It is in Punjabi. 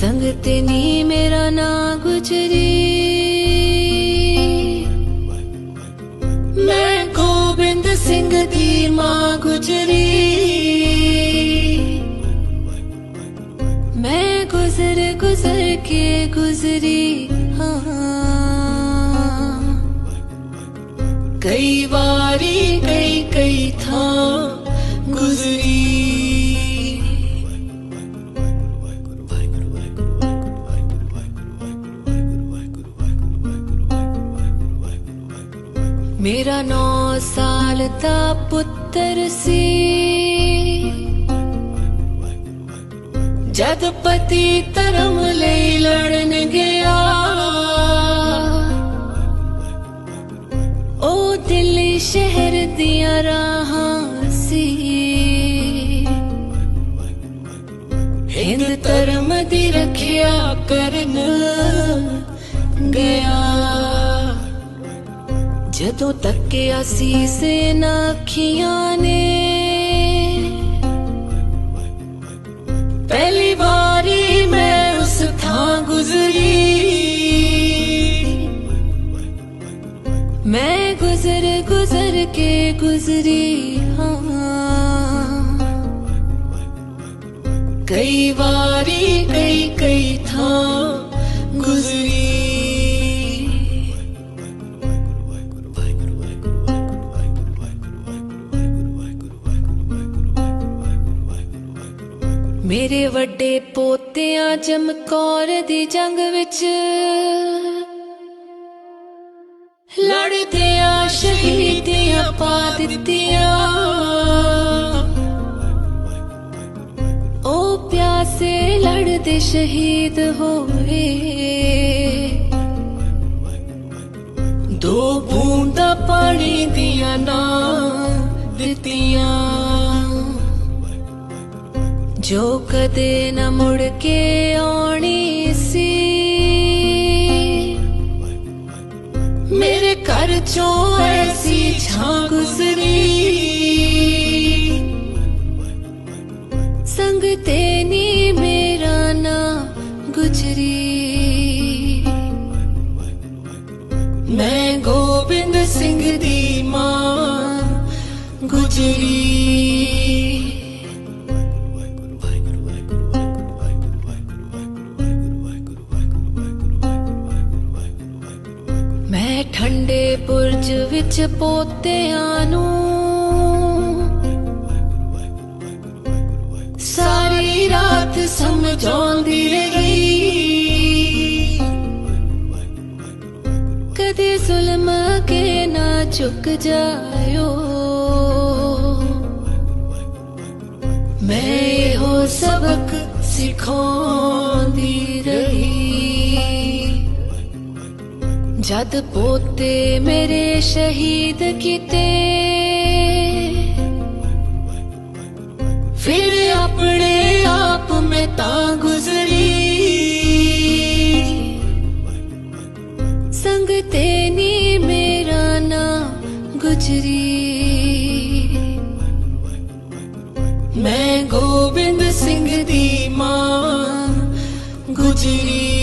ਸੰਗ ਤੇ ਨੀ ਮੇਰਾ ਨਾ ਗੁਜਰੀ। ਮੈਂ ਗੋਬਿੰਦ ਸਿੰਘ ਦੀ ਮਾਂ ਗੁਜਰੀ। ਮੈਂ ਗੁਜ਼ਰ ਗੁਜ਼ਰ ਕੇ ਗੁਜ਼ਰੀ, ਹਾਂ। ਕਈ ਵਾਰੀ ਕਈ ਕਈ ਥਾਂ ਮੇਰਾ ਨੌ ਸਾਲ ਦਾ ਪੁੱਤਰ ਸੀ। ਜਦ ਪਤੀ ਧਰਮ ਲਈ ਲੜਨ ਗਿਆ, ਉਹ ਦਿੱਲੀ ਸ਼ਹਿਰ ਦੀਆਂ ਰਾਹਾਂ ਸੀ। ਹਿੰਦ ਧਰਮ ਦੀ ਰੱਖਿਆ ਕਰਨ ਗਿਆ। ਜਦੋਂ ਤੱਕਿਆ ਸੀ ਸੇਨਾ ਅੱਖੀਆਂ ਨੇ। ਪਹਿਲੀ ਵਾਰੀ ਮੈਂ ਉਸ ਥਾਂ ਗੁਜ਼ਰੀ। ਮੈਂ ਗੁਜ਼ਰ ਗੁਜ਼ਰ ਕੇ ਗੁਜ਼ਰੀ, ਹਾਂ। ਕਈ ਵਾਰੀ ਕਈ ਕਈ ਥਾਂ ਗੁਜ਼ਰੀ। ਮੇਰੇ ਵੱਡੇ ਪੋਤਿਆਂ ਚਮਕੌਰ ਦੀ ਜੰਗ ਵਿੱਚ ਲੜਦਿਆਂ ਸ਼ਹੀਦੀਆਂ ਪਾ ਦਿੱਤੀਆਂ। ਉਹ ਪਿਆਸੇ, ਲੜਦੇ ਸ਼ਹੀਦ ਹੋਏ। ਦੋ ਬੂੰਦਾਂ ਪਾਣੀ ਦੀਆਂ ਨਾ ਦਿੱਤੀਆਂ। ਜੋ ਕਦੇ ਨਾ ਮੁੜ ਕੇ ਆਉਣੀ ਸੀ। ਮੇਰੇ ਘਰ ਚੋਂ ਐਸੀ ਛਾਂ ਗੁਜ਼ਰੀ। ਸੰਗ ਤੇ ਨੀ ਮੇਰਾ ਨਾ ਗੁਜਰੀ। ਮੈਂ ਗੋਬਿੰਦ ਸਿੰਘ ਦੀ ਮਾਂ ਗੁਜਰੀ। ਮੈਂ ਠੰਡੇ ਬੁਰਜ ਵਿੱਚ ਪੋਤਿਆਂ ਨੂੰ। ਸਾਰੀ ਰਾਤ ਸਮਝਾਉਂਦੀ ਰਹੀ। ਕਦੇ ਜ਼ੁਲਮ ਕੇ ਨਾ ਝੁਕ ਜਾਇਓ। ਮੈਂ ਇਹੋ ਸਬਕ ਸਿਖਾਉਂਦੀ ਰਹੀ। ਜਦ ਪੋਤੇ ਮੇਰੇ ਸ਼ਹੀਦ ਕੀਤੇ, ਫਿਰ ਆਪਣੇ ਆਪ ਮੈਂ ਤਾਂ ਗੁਜ਼ਰੀ। ਸੰਗ ਤੇ ਨੀ ਮੇਰਾ ਨਾ ਗੁਜਰੀ। ਮੈਂ ਗੋਬਿੰਦ ਸਿੰਘ ਦੀ ਮਾਂ ਗੁਜਰੀ।